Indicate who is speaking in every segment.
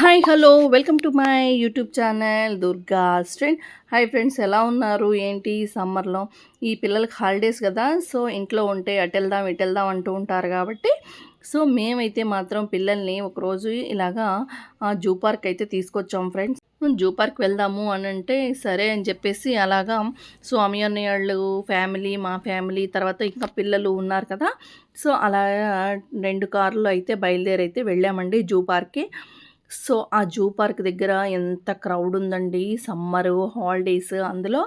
Speaker 1: Hi hello welcome to my YouTube channel Durga స్ట్రెండ్ hi friends ఎలా ఉన్నారు? ఏంటి సమ్మర్లో? ఈ పిల్లలకి హాలిడేస్ కదా సో ఇంట్లో ఉంటే అటు వెళ్దాం అంటూ ఉంటారు కాబట్టి సో మేమైతే మాత్రం పిల్లల్ని ఒకరోజు ఇలాగా జూ పార్క్ అయితే తీసుకొచ్చాం ఫ్రెండ్స్ జూ పార్క్ వెళ్దాము అని అంటే సరే అని చెప్పేసి అలాగా స్వామి అన్నయ్య ఫ్యామిలీ మా ఫ్యామిలీ తర్వాత ఇంకా పిల్లలు ఉన్నారు కదా సో అలా రెండు కార్లు అయితే బయలుదేరి అయితే వెళ్ళామండి జూ పార్క్కి. సో ఆ జూ పార్క్ దగ్గర ఎంత క్రౌడ్ ఉందండి. సమ్మరు హాలిడేస్ అందులో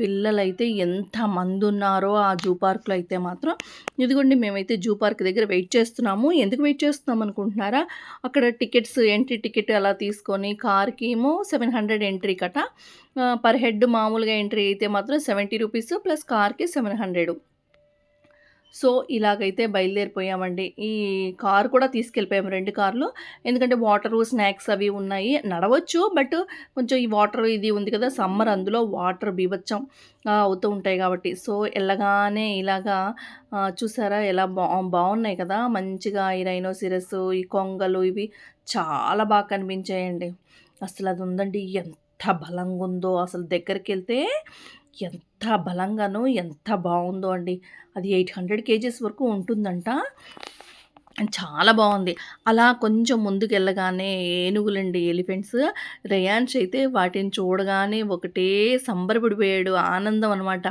Speaker 1: పిల్లలైతే ఎంత మంది ఉన్నారో ఆ జూ పార్క్లో అయితే మాత్రం. ఇదిగోండి మేమైతే జూ పార్క్ దగ్గర వెయిట్ చేస్తున్నాము. ఎందుకు వెయిట్ చేస్తున్నాం అనుకుంటున్నారా? అక్కడ టికెట్స్ ఎంట్రీ టికెట్ అలా తీసుకొని కార్కి ఏమో సెవెన్ హండ్రెడ్ ఎంట్రీ కట. పర్ హెడ్ మామూలుగా ఎంట్రీ అయితే మాత్రం సెవెంటీ రూపీస్ ప్లస్ కార్కి సెవెన్ హండ్రెడ్. సో ఇలాగైతే బయలుదేరిపోయామండి. ఈ కార్ కూడా తీసుకెళ్ళిపోయాము రెండు కార్లు. ఎందుకంటే వాటరు స్నాక్స్ అవి ఉన్నాయి. నడవచ్చు బట్ కొంచెం ఈ వాటర్ ఇది ఉంది కదా సమ్మర్ అందులో వాటర్ బీభత్సం అవుతూ ఉంటాయి కాబట్టి. సో వెళ్ళగానే ఇలాగా చూసారా? ఎలా బా బాగున్నాయి కదా? మంచిగా ఈ రైనోసిరస్ ఈ కొంగలు ఇవి చాలా బాగా కనిపించాయండి. అసలు అది ఉందండి ఎంత బలంగా ఉందో అసలు దగ్గరికి వెళ్తే ఎంత బలంగానో ఎంత బాగుందో అండి. అది ఎయిట్ హండ్రెడ్ కేజీస్ వరకు ఉంటుందంట. చాలా బాగుంది అలా కొంచెం ముందుకు వెళ్ళగానే ఏనుగులండి ఎలిఫెంట్స్ రయాన్స్ అయితే వాటిని చూడగానే ఒకటే సంబరపడిపోయాడు. ఆనందం అనమాట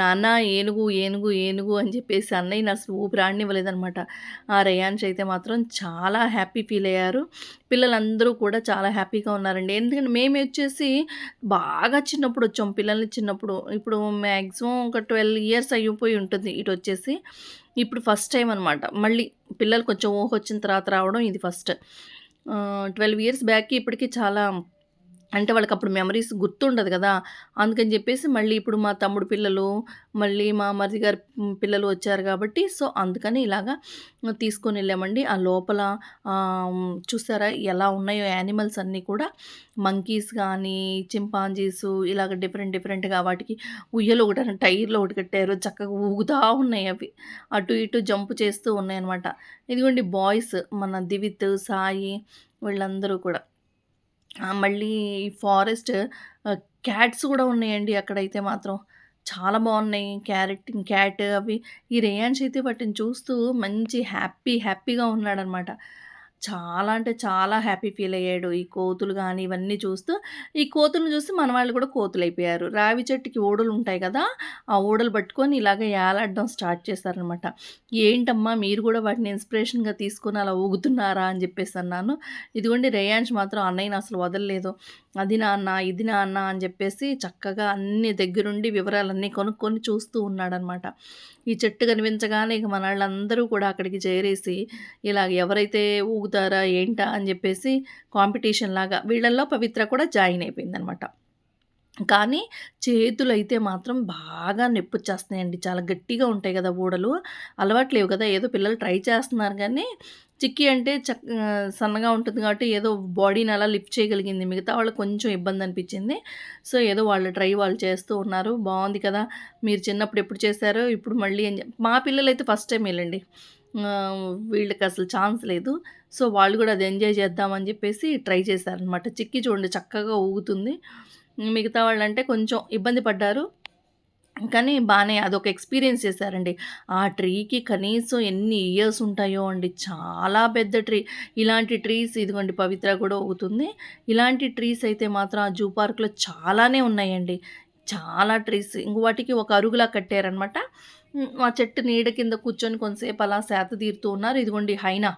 Speaker 1: నాన్న ఏనుగు ఏనుగు ఏనుగు అని చెప్పేసి అన్నయ్య అసలు ఊపిరాడనివ్వలేదనమాట ఆ రయాన్స్ అయితే మాత్రం చాలా హ్యాపీ ఫీల్ అయ్యారు. పిల్లలందరూ కూడా చాలా హ్యాపీగా ఉన్నారండి. ఎందుకంటే మేము వచ్చేసి బాగా చిన్నప్పుడు వచ్చాం. పిల్లల్ని చిన్నప్పుడు. ఇప్పుడు మ్యాక్సిమం ఒక ట్వెల్వ్ ఇయర్స్ అయిపోయి ఉంటుంది ఇటు వచ్చేసి. ఇప్పుడు ఫస్ట్ టైం అనమాట మళ్ళీ పిల్లలు కొంచెం ఊహ వచ్చిన తర్వాత రావడం ఇది ఫస్ట్ ట్వెల్వ్ ఇయర్స్ బ్యాక్కి ఇప్పటికి చాలా అంటే వాళ్ళకి అప్పుడు మెమరీస్ గుర్తుండదు కదా. అందుకని చెప్పేసి మళ్ళీ ఇప్పుడు మా తమ్ముడు పిల్లలు మళ్ళీ మా మరిది గారి పిల్లలు వచ్చారు కాబట్టి సో అందుకని ఇలాగా తీసుకొని వెళ్ళామండి. ఆ లోపల చూసారా ఎలా ఉన్నాయో యానిమల్స్ అన్నీ కూడా. మంకీస్ కానీ చింపాంజీస్ ఇలాగ డిఫరెంట్ డిఫరెంట్గా వాటికి ఉయ్యలు ఒకటి టైర్లో ఒకటి కట్టారు. చక్కగా ఊగుతూ ఉన్నాయి అవి. అటు ఇటు జంప్ చేస్తూ ఉన్నాయి అనమాట ఇదిగోండి బాయ్స్ మన దివిత్ సాయి వీళ్ళందరూ కూడా. మళ్ళీ ఈ ఫారెస్ట్ క్యాట్స్ కూడా ఉన్నాయండి అక్కడైతే మాత్రం. చాలా బాగున్నాయి. క్యారెట్ క్యాట్ అవి. ఈ రేయాన్స్ అయితే వాటిని చూస్తూ మంచి హ్యాపీ హ్యాపీగా ఉన్నాడనమాట. చాలా అంటే చాలా హ్యాపీ ఫీల్ అయ్యాడు. ఈ కోతులు కానీ ఇవన్నీ చూస్తూ ఈ కోతులను చూసి మన వాళ్ళు కూడా కోతులు అయిపోయారు రావి చెట్టుకి ఓడలు ఉంటాయి కదా ఆ ఓడలు పట్టుకొని ఇలాగ ఏలాడడం స్టార్ట్ చేశారనమాట ఏంటమ్మా మీరు కూడా వాటిని ఇన్స్పిరేషన్గా తీసుకొని అలా ఊగుతున్నారా? అని చెప్పేసి అన్నాను. ఇదిగోండి రేయాన్స్ మాత్రం అన్నయ్యని అసలు వదలలేదు. అది నాన్న ఇది నాన్న అని చెప్పేసి చక్కగా అన్ని దగ్గరుండి వివరాలన్నీ కొనుక్కొని చూస్తూ ఉన్నాడనమాట. ఈ చెట్టు కనిపించగానే ఇక మన వాళ్ళందరూ కూడా అక్కడికి చేరేసి ఇలా ఎవరైతే ఊగుతారా ఏంటా అని చెప్పేసి కాంపిటీషన్ లాగా వీళ్ళల్లో పవిత్ర కూడా జాయిన్ అయిపోయిందనమాట. కానీ చేతులు అయితే మాత్రం బాగా నొప్పి వచ్చేస్తున్నాయండి చాలా గట్టిగా ఉంటాయి కదా ఊడలు. అలవాటు లేవు కదా. ఏదో పిల్లలు ట్రై చేస్తున్నారు కానీ చిక్కి అంటే చక్ సన్నగా ఉంటుంది కాబట్టి ఏదో బాడీని అలా లిఫ్ట్ చేయగలిగింది. మిగతా వాళ్ళకి కొంచెం ఇబ్బంది అనిపించింది. సో ఏదో వాళ్ళు ట్రై వాళ్ళు చేస్తూ ఉన్నారు. బాగుంది కదా. మీరు చిన్నప్పుడు ఎప్పుడు చేశారో ఇప్పుడు మళ్ళీ అని చెప్పి మా పిల్లలు అయితే ఫస్ట్ టైం వెళ్ళండి. వీళ్ళకి అసలు ఛాన్స్ లేదు. సో వాళ్ళు కూడా అది ఎంజాయ్ చేద్దామని చెప్పేసి ట్రై చేశారనమాట చిక్కి చూడండి చక్కగా ఊగుతుంది. మిగతా వాళ్ళంటే కొంచెం ఇబ్బంది పడ్డారు. కానీ బాగానే అదొక ఎక్స్పీరియన్స్ చేశారండి. ఆ ట్రీకి కనీసం ఎన్ని ఇయర్స్ ఉంటాయో అండి. చాలా పెద్ద ట్రీ. ఇలాంటి ట్రీస్ ఇదిగోండి పవిత్ర కూడా అవుతుంది. ఇలాంటి ట్రీస్ అయితే మాత్రం ఆ జూ పార్క్లో చాలానే ఉన్నాయండి. చాలా ట్రీస్. ఇంకో వాటికి ఒక అరుగులా కట్టారనమాట ఆ చెట్టు నీడ కింద కూర్చొని కొంతసేపు అలా సేత తీరుతూ ఉన్నారు. ఇదిగోండి హైనా.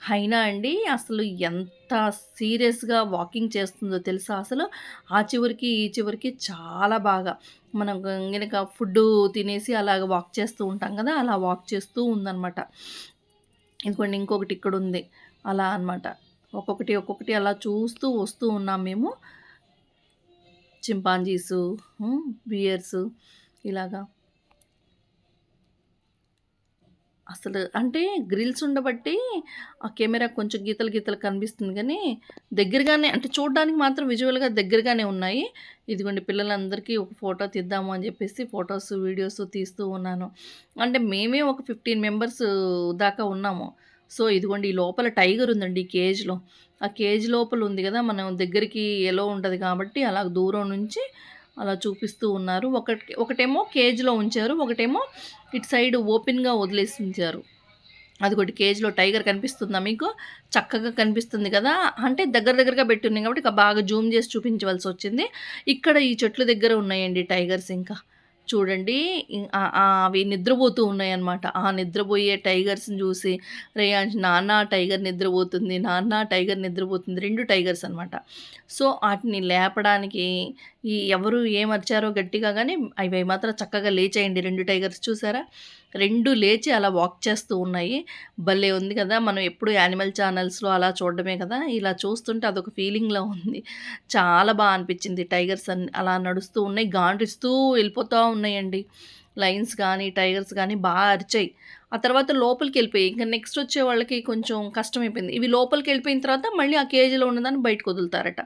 Speaker 1: హైనా అండి. అసలు ఎంత సీరియస్గా వాకింగ్ చేస్తుందో తెలుసా అసలు? ఆ చివరికి ఈ చివరికి చాలా బాగా. మనం కనుక ఫుడ్ తినేసి అలాగ వాక్ చేస్తూ ఉంటాం కదా అలా వాక్ చేస్తూ ఉందన్నమాట. ఇంకోండి ఇంకొకటి ఇక్కడ ఉంది అలా అనమాట ఒక్కొక్కటి ఒక్కొక్కటి అలా చూస్తూ వస్తూ ఉన్నాం మేము. చింపాంజీసు బియర్స్ ఇలాగా. అసలు అంటే గ్రిల్స్ ఉండబట్టి ఆ కెమెరా కొంచెం గీతలు గీతలు కనిపిస్తుంది కానీ దగ్గరగానే అంటే చూడడానికి మాత్రం విజువల్గా దగ్గరగానే ఉన్నాయి. ఇదిగోండి పిల్లలందరికీ ఒక ఫోటో తీద్దాము అని చెప్పేసి ఫొటోస్ వీడియోస్ తీస్తూ ఉన్నాను. అంటే మేమే ఒక ఫిఫ్టీన్ మెంబర్స్ దాకా ఉన్నాము. సో ఇదిగోండి ఈ లోపల టైగర్ ఉందండి ఈ కేజ్‌లో. ఆ కేజ్ లోపల ఉంది కదా మనం దగ్గరికి ఎలో ఉంటుంది కాబట్టి అలా దూరం నుంచి అలా చూపిస్తూ ఉన్నారు. ఒకటి ఒకటేమో కేజ్‌లో ఉంచారు. ఒకటేమో ఇటు సైడ్ ఓపెన్‌గా వదిలేసి ఉంచారు. అది ఒకటి కేజ్‌లో టైగర్ కనిపిస్తుందా మీకు? చక్కగా కనిపిస్తుంది కదా! అంటే దగ్గర దగ్గరగా పెట్టున్నాయి కాబట్టి ఇక బాగా జూమ్ చేసి చూపించవలసి వచ్చింది ఇక్కడ ఈ చెట్ల దగ్గర ఉన్నాయండి టైగర్స్ ఇంకా. చూడండి అవి నిద్రపోతూ ఉన్నాయన్నమాట. ఆ నిద్రపోయే టైగర్స్‌ని చూసి రేయాన్ష్ నాన్న టైగర్ నిద్రపోతుంది, నాన్న టైగర్ నిద్రపోతుంది. రెండు టైగర్స్ అనమాట. సో, వాటిని లేపడానికి ఈ ఎవరు ఏమర్చారో గట్టిగా కానీ అవి మాత్రం చక్కగా లేచేయండి రెండు టైగర్స్ చూసారా? రెండు లేచి అలా వాక్ చేస్తూ ఉన్నాయి. భలే ఉంది కదా! మనం ఎప్పుడు యానిమల్ ఛానల్స్‌లో అలా చూడడమే కదా! ఇలా చూస్తుంటే అదొక ఫీలింగ్‌లా ఉంది. చాలా బాగా అనిపించింది. టైగర్స్ అన్ అలా నడుస్తూ ఉన్నాయి. గాండ్రిస్తూ వెళ్ళిపోతూ ఉన్నాయండి. లైన్స్ కానీ టైగర్స్ కానీ బాగా అరిచాయి. ఆ తర్వాత లోపలికి వెళ్ళిపోయి ఇంకా నెక్స్ట్ వచ్చే వాళ్ళకి కొంచెం కష్టమైపోయింది. ఇవి లోపలికి వెళ్ళిపోయిన తర్వాత మళ్ళీ ఆ కేజీలో ఉన్నదాన్ని బయటకు వదులుతారట.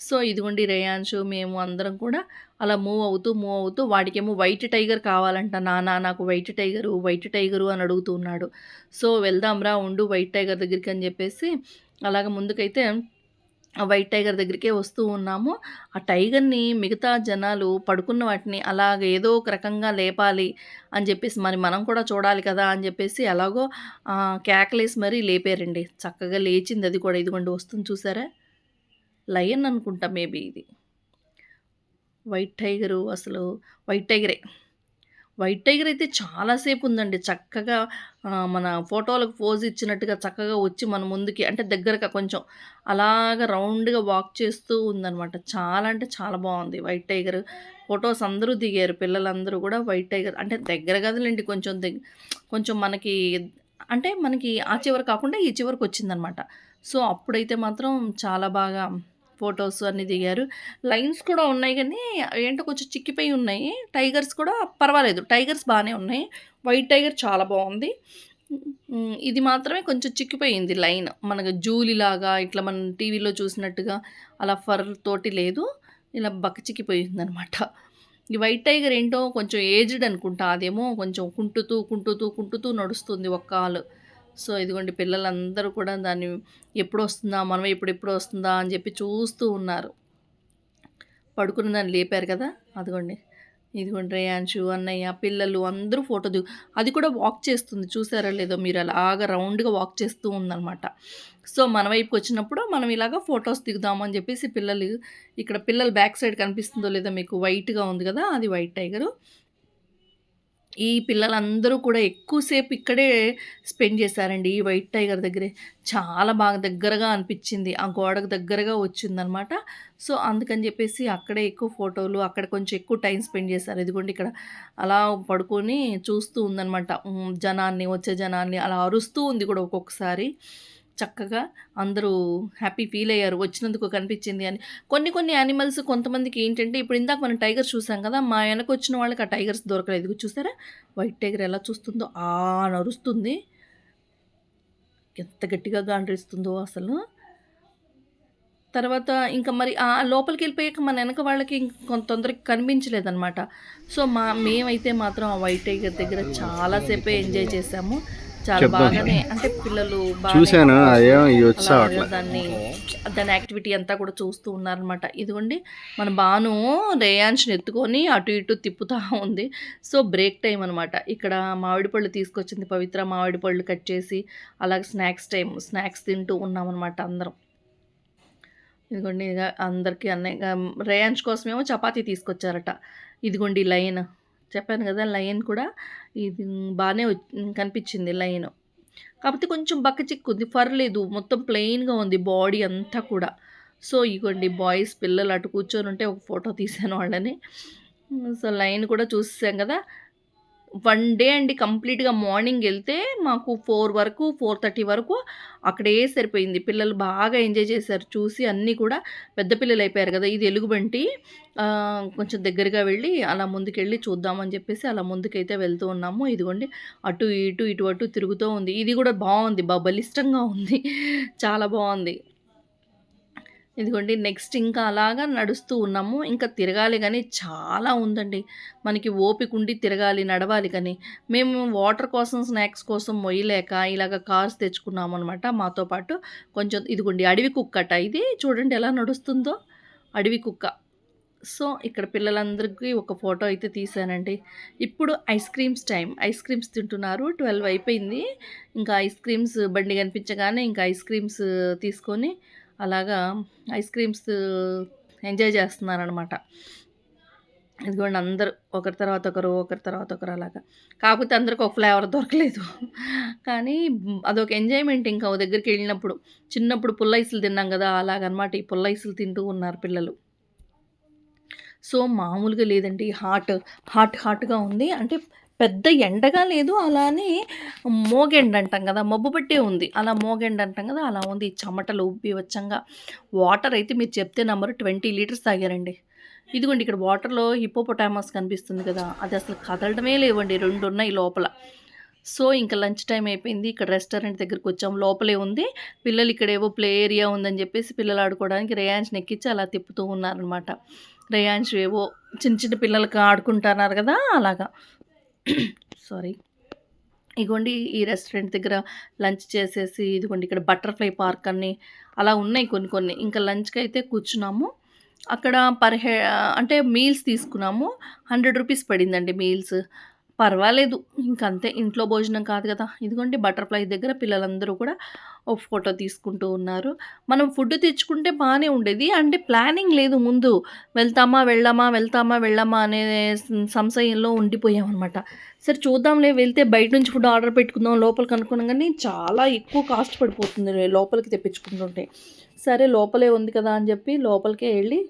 Speaker 1: సో, ఇదిగోండి రేయాన్షు మేము అందరం కూడా అలా మూవ్ అవుతూ, మూవ్ అవుతూ వాడికేమో వైట్ టైగర్ కావాలంట. నానా నాకు వైట్ టైగరు, వైట్ టైగరు అని అడుగుతూ ఉన్నాడు. సో, వెళ్దాంరా ఉండు వైట్ టైగర్ దగ్గరికి అని చెప్పేసి అలాగ ముందుకైతే వైట్ టైగర్ దగ్గరికే వస్తూ ఉన్నాము. ఆ టైగర్‌ని మిగతా జనాలు పడుకున్న వాటిని అలాగ ఏదో ఒక రకంగా లేపాలి అని చెప్పేసి మరి మనం కూడా చూడాలి కదా! అని చెప్పేసి ఎలాగో కేకలేసి మరీ లేపారండి. చక్కగా లేచింది అది కూడా. ఇదిగోండి వస్తుంది చూసారా? లయన్ అనుకుంటా మేబీ ఇది. వైట్ టైగరు అసలు వైట్ టైగరే. వైట్ టైగర్ అయితే చాలాసేపు ఉందండి. చక్కగా మన ఫోటోలకు పోజ్ ఇచ్చినట్టుగా చక్కగా వచ్చి మన ముందుకి అంటే దగ్గరగా కొంచెం అలాగా రౌండ్‌గా వాక్ చేస్తూ ఉందనమాట. చాలా అంటే చాలా బాగుంది వైట్ టైగర్. ఫొటోస్ అందరూ దిగారు. పిల్లలందరూ కూడా వైట్ టైగర్ అంటే దగ్గర కదలండి కొంచెం దగ్గర కొంచెం మనకి అంటే మనకి ఆ చివరి కాకుండా ఈ చివరకొచ్చిందనమాట. సో, అప్పుడైతే మాత్రం చాలా బాగా ఫోటోస్ అన్నీ దిగారు. లైన్స్ కూడా ఉన్నాయి కానీ ఏంటో కొంచెం చిక్కిపోయి ఉన్నాయి. టైగర్స్ కూడా పర్వాలేదు. టైగర్స్ బాగానే ఉన్నాయి. వైట్ టైగర్ చాలా బాగుంది ఇది మాత్రమే కొంచెం చిక్కిపోయింది లైన్. మనకు జూలిలాగా ఇట్లా మనం టీవీలో చూసినట్టుగా అలా ఫర్ తోటి లేదు. ఇలా బక్కచిక్కిపోయిందనమాట. ఈ వైట్ టైగర్ ఏంటో కొంచెం ఏజ్డ్ అనుకుంటా. అదేమో కొంచెం కుంటుతూ, కుంటుతూ, కుంటుతూ నడుస్తుంది ఒక కాలు. సో, ఇదిగోండి పిల్లలందరూ కూడా దాన్ని ఎప్పుడు వస్తుందా మనమే ఎప్పుడు వస్తుందా? అని చెప్పి చూస్తూ ఉన్నారు. పడుకున్న దాన్ని లేపారు కదా! అదిగోండి. ఇదిగోండి రేయాన్షు, అన్నయ్య, పిల్లలు అందరూ ఫోటో దిగు అది కూడా వాక్ చేస్తుంది. చూసారా లేదో మీరు అలాగా రౌండ్‌గా వాక్ చేస్తూ ఉందనమాట. సో, మన వైపుకొచ్చినప్పుడు మనం ఇలాగ ఫొటోస్ దిగుదాము అని చెప్పేసి పిల్లలు ఇక్కడ పిల్లలు బ్యాక్ సైడ్ కనిపిస్తుందో లేదో మీకు వైట్‌గా ఉంది కదా! అది వైట్ టైగరు. ఈ పిల్లలందరూ కూడా ఎక్కువసేపు ఇక్కడే స్పెండ్ చేశారండి. ఈ వైట్ టైగర్ దగ్గరే. చాలా బాగా దగ్గరగా అనిపించింది ఆ గోడకు దగ్గరగా వచ్చిందనమాట. సో, అందుకని చెప్పేసి అక్కడే ఎక్కువ ఫోటోలు అక్కడ కొంచెం ఎక్కువ టైం స్పెండ్ చేశారు. ఇదిగోండి ఇక్కడ అలా పడుకొని చూస్తూ ఉందనమాట. జనాన్ని, వచ్చే జనాన్ని అలా అరుస్తూ ఉంది కూడా ఒక్కొక్కసారి. చక్కగా అందరూ హ్యాపీ ఫీల్ అయ్యారు. వచ్చినందుకు కనిపించింది అని. కొన్ని కొన్ని యానిమల్స్ కొంతమందికి ఏంటంటే ఇప్పుడు ఇందాక మనం టైగర్స్ చూసాం కదా! మా వెనక వచ్చిన వాళ్ళకి ఆ టైగర్స్ దొరకలేదు. చూసారా? వైట్ టైగర్ ఎలా చూస్తుందో ఆ నరుస్తుంది ఎంత గట్టిగా గాండ్రిస్తుందో అసలు. తర్వాత ఇంకా మరి ఆ లోపలికి వెళ్ళిపోయాక మన వెనక వాళ్ళకి కొంత తొందరగా కనిపించలేదన్నమాట సో, మా మేమైతే మాత్రం ఆ వైట్ టైగర్ దగ్గర చాలాసేపే ఎంజాయ్ చేసాము చాలా. బాగానే అంటే పిల్లలు
Speaker 2: వచ్చావట్లే.
Speaker 1: దాన్ని దాని యాక్టివిటీ అంతా కూడా చూస్తూ ఉన్నారనమాట. ఇదిగోండి మన బాను రేయాన్ష్‌ని ఎత్తుకొని అటు ఇటు తిప్పుతా ఉంది. సో, బ్రేక్ టైమ్ అనమాట. ఇక్కడ మామిడి పళ్ళు తీసుకొచ్చింది పవిత్ర. మామిడి పళ్ళు కట్ చేసి అలాగే స్నాక్స్ టైమ్ స్నాక్స్ తింటూ ఉన్నామనమాట అందరం. ఇదిగోండి అందరికి అన్నయ్య రేయాన్ష్ కోసమేమో చపాతీ తీసుకొచ్చారట. ఇదిగోండి లయన్. చెప్పాను కదా! లైన్ కూడా ఇది బాగానే కనిపించింది లైన్ కాకపోతే కొంచెం బక్కచిక్కుంది. ఫర్ లేదు. మొత్తం ప్లెయిన్‌గా ఉంది బాడీ అంతా కూడా. సో, ఇగోండి బాయ్స్ పిల్లలు అటు కూర్చొని ఉంటే ఒక ఫోటో తీశాను వాళ్ళని. సో, లైన్ కూడా చూసాం కదా! వన్ డే అండి కంప్లీట్‌గా మార్నింగ్ వెళ్తే మాకు ఫోర్ వరకు 4:30 వరకు అక్కడే సరిపోయింది. పిల్లలు బాగా ఎంజాయ్ చేశారు చూసి అన్నీ కూడా. పెద్ద పిల్లలు అయిపోయారు కదా! ఇది ఎలుగుబంటి. కొంచెం దగ్గరగా వెళ్ళి అలా ముందుకెళ్ళి చూద్దామని చెప్పేసి అలా ముందుకైతే వెళ్తూ ఉన్నాము. ఇదిగోండి అటు ఇటు, ఇటు అటు తిరుగుతూ ఉంది. ఇది కూడా బాగుంది బా బలిష్టంగా ఉంది. చాలా బాగుంది ఇదిగోండి నెక్స్ట్ ఇంకా అలాగా నడుస్తూ ఉన్నాము. ఇంకా తిరగాలి కానీ చాలా ఉందండి. మనకి ఓపిక ఉండి తిరగాలి, నడవాలి కానీ. మేము వాటర్ కోసం, స్నాక్స్ కోసం మొయ్యలేక ఇలాగ కార్స్ తెచ్చుకున్నాము అనమాట మాతో పాటు. కొంచెం ఇదిగోండి అడవి కుక్కట ఇది. చూడండి ఎలా నడుస్తుందో. అడవి కుక్క. సో, ఇక్కడ పిల్లలందరికీ ఒక ఫోటో అయితే తీసానండి ఇప్పుడు ice creams time ice creams తింటున్నారు. 12 అయిపోయింది. ఇంకా ఐస్ క్రీమ్స్ బండి కనిపించగానే ఇంకా ఐస్ క్రీమ్స్ తీసుకొని అలాగా ఐస్ క్రీమ్స్ ఎంజాయ్ చేస్తున్నారనమాట. ఇదిగోండి అందరూ ఒకరి తర్వాత ఒకరు, ఒకరి తర్వాత ఒకరు అలాగా. కాకపోతే అందరికి ఒక ఫ్లేవర్ దొరకలేదు. కానీ అదొక ఎంజాయ్‌మెంట్ ఇంకా ఓ దగ్గరికెళ్ళినప్పుడు. చిన్నప్పుడు పుల్లైసులు తిన్నాం కదా అలాగనమాట ఈ పుల్లైసులు తింటూ ఉన్నారు పిల్లలు. సో, మామూలుగా లేదండి. హాట్, హాట్ హాట్‌గా ఉంది. అంటే పెద్ద ఎండగా లేదు. అలానే మోగెండ్ మోగెండ అంటాం కదా మబ్బు పట్టే ఉంది. అలా మోగెండ్ అంటాం కదా అలా ఉంది. చెమటలు ఉబ్బివచ్చంగా వాటర్ అయితే మీరు చెప్తే నమ్మరు 20 లీటర్స్ తాగారండి. ఇదిగోండి ఇక్కడ వాటర్‌లో హిప్పోపొటామస్ కనిపిస్తుంది కదా! అది అసలు కదలడమే లేవండి. రెండు ఉన్నాయి లోపల. సో, ఇంక లంచ్ టైం అయిపోయింది. ఇక్కడ రెస్టారెంట్ దగ్గరికొచ్చాం. లోపలే ఉంది. పిల్లలు ఇక్కడ ఏవో ప్లే ఏరియా ఉందని చెప్పేసి పిల్లలు ఆడుకోవడానికి రేయాన్స్‌ని ఎక్కిచ్చి అలా తిప్పుతూ ఉన్నారనమాట. రేయాన్స్ ఏవో చిన్న చిన్న పిల్లలకి ఆడుకుంటున్నారు కదా అలాగా. సారీ. ఇగోండి ఈ రెస్టారెంట్ దగ్గర లంచ్ చేసేసి ఇదిగోండి ఇక్కడ బటర్‌ఫ్లై పార్క్ అని అలా ఉన్నాయి కొన్ని కొన్ని. ఇంకా లంచ్కి అయితే కూర్చున్నాము. అక్కడ పర్ హె అంటే మీల్స్ తీసుకున్నాము. 100 రూపీస్ పడిందండి మీల్స్. పర్వాలేదు. ఇంకంతే ఇంట్లో భోజనం కాదు కదా ఇదిగోండి బటర్‌ఫ్లై దగ్గర పిల్లలందరూ కూడా ఒక ఫోటో తీసుకుంటూ ఉన్నారు. మనం ఫుడ్ తెచ్చుకుంటే బాగానే ఉండేది. అంటే ప్లానింగ్ లేదు ముందు. వెళ్తామా, వెళ్ళమా, వెళ్తామా, వెళ్ళమా అనే సంశయంలో ఉండిపోయామనమాట. సరే చూద్దాంలే వెళ్తే బయట నుంచి ఫుడ్ ఆర్డర్ పెట్టుకుందాం లోపలికి అనుకున్నాం కానీ చాలా ఎక్కువ కాస్ట్ పడిపోతుంది లోపలికి తెప్పించుకుంటుంటే. సరే లోపలే ఉంది కదా! అని చెప్పి లోపలికే వెళ్ళి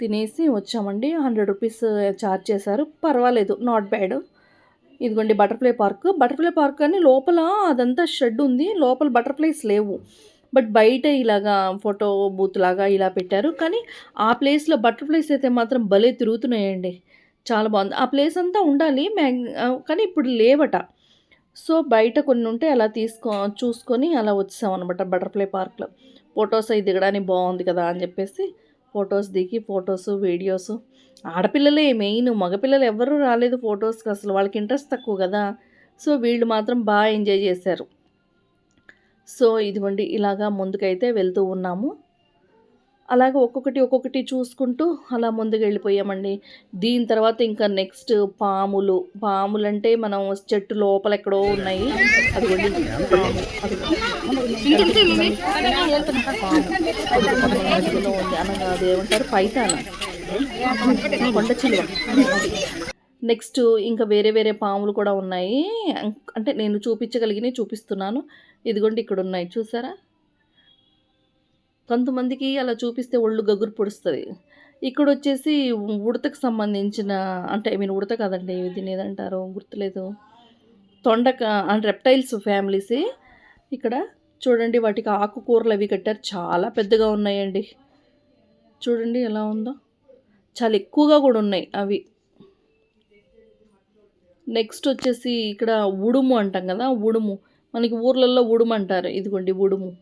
Speaker 1: తినేసి వచ్చామండి. 100 రూపీస్ చార్జ్ చేశారు. పర్వాలేదు. Not bad. ఇదిగోండి బటర్‌ఫ్లై పార్క్. బటర్‌ఫ్లై పార్క్ అని లోపల అదంతా షెడ్ ఉంది. లోపల బటర్‌ఫ్లైస్ లేవు. బట్ బయట ఇలాగా ఫోటో బూత్ లాగా ఇలా పెట్టారు. కానీ ఆ ప్లేస్‌లో బటర్‌ఫ్లైస్ అయితే మాత్రం భలే తిరుగుతున్నాయండి. చాలా బాగుంది ఆ ప్లేస్ అంతా ఉండాలి. మ్యాగ్ కానీ ఇప్పుడు లేవట. సో, బయట కొన్ని ఉంటే అలా తీసుకో చూసుకొని అలా వచ్చేసామనమాట బటర్‌ఫ్లై పార్క్‌లో. ఫోటోస్ అవి దిగడానికి బాగుంది కదా! అని చెప్పేసి ఫోటోస్ దిగి ఫొటోస్ వీడియోసు ఆడపిల్లలే మెయిన్. మగపిల్లలు ఎవ్వరూ రాలేదు ఫోటోస్‌కి అసలు. వాళ్ళకి ఇంట్రెస్ట్ తక్కువ గదా! సో, వీళ్ళు మాత్రం బా ఎంజాయ్ జేశారు. సో, ఇదిగోండి ఇలాగా ముందుకైతే వెళ్తూ ఉన్నాము. అలాగా ఒక్కొక్కటి, ఒక్కొక్కటి చూసుకుంటూ అలా ముందుకెళ్ళిపోయామండి. దీని తర్వాత ఇంకా నెక్స్ట్ పాములు. పాములంటే మనం చెట్టు లోపల ఎక్కడో ఉన్నాయి. పాము. ఉంది. అనగా అదేమంటారు పైతానా? కొండ చిలువ. నెక్స్ట్ ఇంకా వేరే వేరే పాములు కూడా ఉన్నాయి. అంటే నేను చూపించగలిగినవి చూపిస్తున్నాను. ఇదిగోండి ఇక్కడ ఉన్నాయి చూసారా? కొంతమందికి అలా చూపిస్తే ఒళ్ళు గగురు ఇక్కడ వచ్చేసి ఉడతకు సంబంధించిన అంటే ఐ మీన్ ఉడత కాదండి. దీన్నేదంటారో గుర్తులేదు. తొండక అంటే రెప్టైల్స్ ఫ్యామిలీసే. ఇక్కడ చూడండి వాటికి ఆకుకూరలు అవి కట్టారు. చాలా పెద్దగా ఉన్నాయండి. చూడండి ఎలా ఉందో. చాలా ఎక్కువగా కూడా ఉన్నాయి అవి. నెక్స్ట్ వచ్చేసి ఇక్కడ ఉడుము అంటాం కదా ఉడుము. మనకి ఊర్లలో ఉడుము అంటారు. ఇదిగోండి ఉడుము.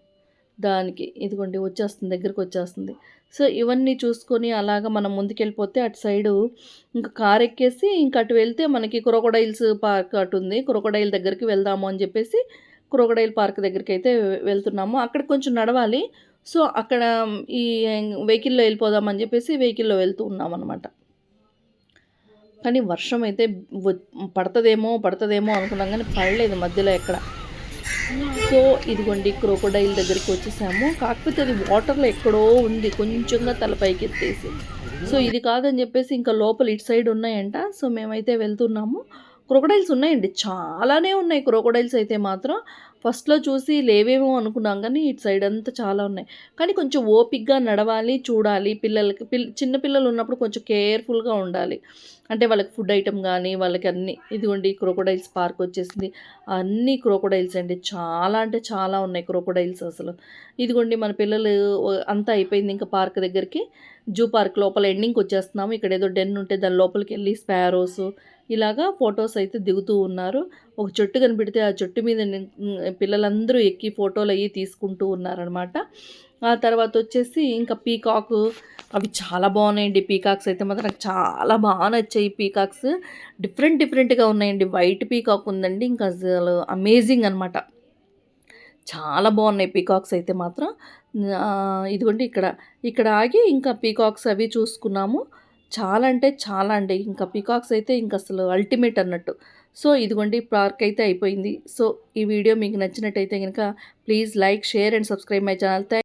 Speaker 1: దానికి ఇదిగోండి వచ్చేస్తుంది. దగ్గరికి వచ్చేస్తుంది సో, ఇవన్నీ చూసుకొని అలాగా మనం ముందుకెళ్ళిపోతే అటు సైడు ఇంకా కారు ఎక్కేసి ఇంక అటు వెళ్తే మనకి క్రొకోడైల్స్ పార్క్ అటుంది. క్రొకోడైల్ దగ్గరికి వెళ్దాము అని చెప్పేసి క్రొకోడైల్ పార్క్ దగ్గరికైతే వెళ్తున్నాము. అక్కడ కొంచెం నడవాలి. సో, అక్కడ ఈ వెహికల్‌లో వెళ్ళిపోదామని చెప్పేసి వెహికల్‌లో వెళ్తూ ఉన్నామన్నమాట కానీ వర్షం అయితే పడుతుందేమో పడతదేమో, అనుకున్నాం కానీ పడలేదు మధ్యలో ఎక్కడ. సో, ఇదిగోండి క్రోకోడైల్ దగ్గరికి వచ్చేసాము. కాకపోతే అది వాటర్‌లో ఎక్కడో ఉంది. కొంచెంగా తల పైకెత్తేసి. సో, ఇది కాదని చెప్పేసి ఇంకా లోపల ఇటు సైడ్ ఉన్నాయంట. సో, మేమైతే వెళ్తున్నాము. క్రొకోడైల్స్ ఉన్నాయండి. చాలానే ఉన్నాయి క్రొకోడైల్స్ అయితే మాత్రం. ఫస్ట్‌లో చూసి లేవేమో అనుకున్నాం కానీ ఇటు సైడ్ అంతా చాలా ఉన్నాయి. కానీ కొంచెం ఓపిక్గా నడవాలి, చూడాలి. పిల్లలకి పిల్ చిన్న పిల్లలు ఉన్నప్పుడు కొంచెం కేర్‌ఫుల్‌గా ఉండాలి. అంటే వాళ్ళకి ఫుడ్ ఐటమ్ కానీ వాళ్ళకి అన్ని ఇదిగోండి క్రోకోడైల్స్ పార్క్ వచ్చేసింది. అన్ని క్రోకోడైల్స్ అండి. చాలా అంటే చాలా ఉన్నాయి క్రోకోడైల్స్ అసలు. ఇదిగోండి మన పిల్లలు అంతా అయిపోయింది ఇంకా పార్క్ దగ్గరికి. జూ పార్క్ లోపల ఎండింగ్కి వచ్చేస్తున్నాము ఇక్కడ ఏదో డెన్ ఉంటే దాని లోపలికి వెళ్ళి స్పారోస్ ఇలాగా ఫొటోస్ అయితే దిగుతూ ఉన్నారు. ఒక చెట్టు కనిపెడితే ఆ చెట్టు మీద పిల్లలందరూ ఎక్కి ఫోటోలు అవి తీసుకుంటూ ఉన్నారనమాట ఆ తర్వాత వచ్చేసి ఇంకా పీకాక్ అవి చాలా బాగున్నాయండి. పీకాక్స్ అయితే మాత్రం నాకు చాలా బాగా నచ్చాయి పీకాక్స్. డిఫరెంట్ డిఫరెంట్గా ఉన్నాయండి. వైట్ పీకాక్ ఉందండి. ఇంకా అసలు అమేజింగ్ అనమాట చాలా బాగున్నాయి పీకాక్స్ అయితే మాత్రం. ఇదిగోండి ఇక్కడ. ఇక్కడ ఆగి ఇంకా పీకాక్స్ అవి చూసుకున్నాము. చాలా అంటే చాలా అండి. ఇంకా పీకాక్స్ అయితే ఇంకా అసలు అల్టిమేట్ అన్నట్టు. సో ఇదిగోండి పార్క్ అయితే అయిపోయింది. సో ఈ వీడియో మీకు నచ్చినట్టయితే కనుక please like share and subscribe my channel.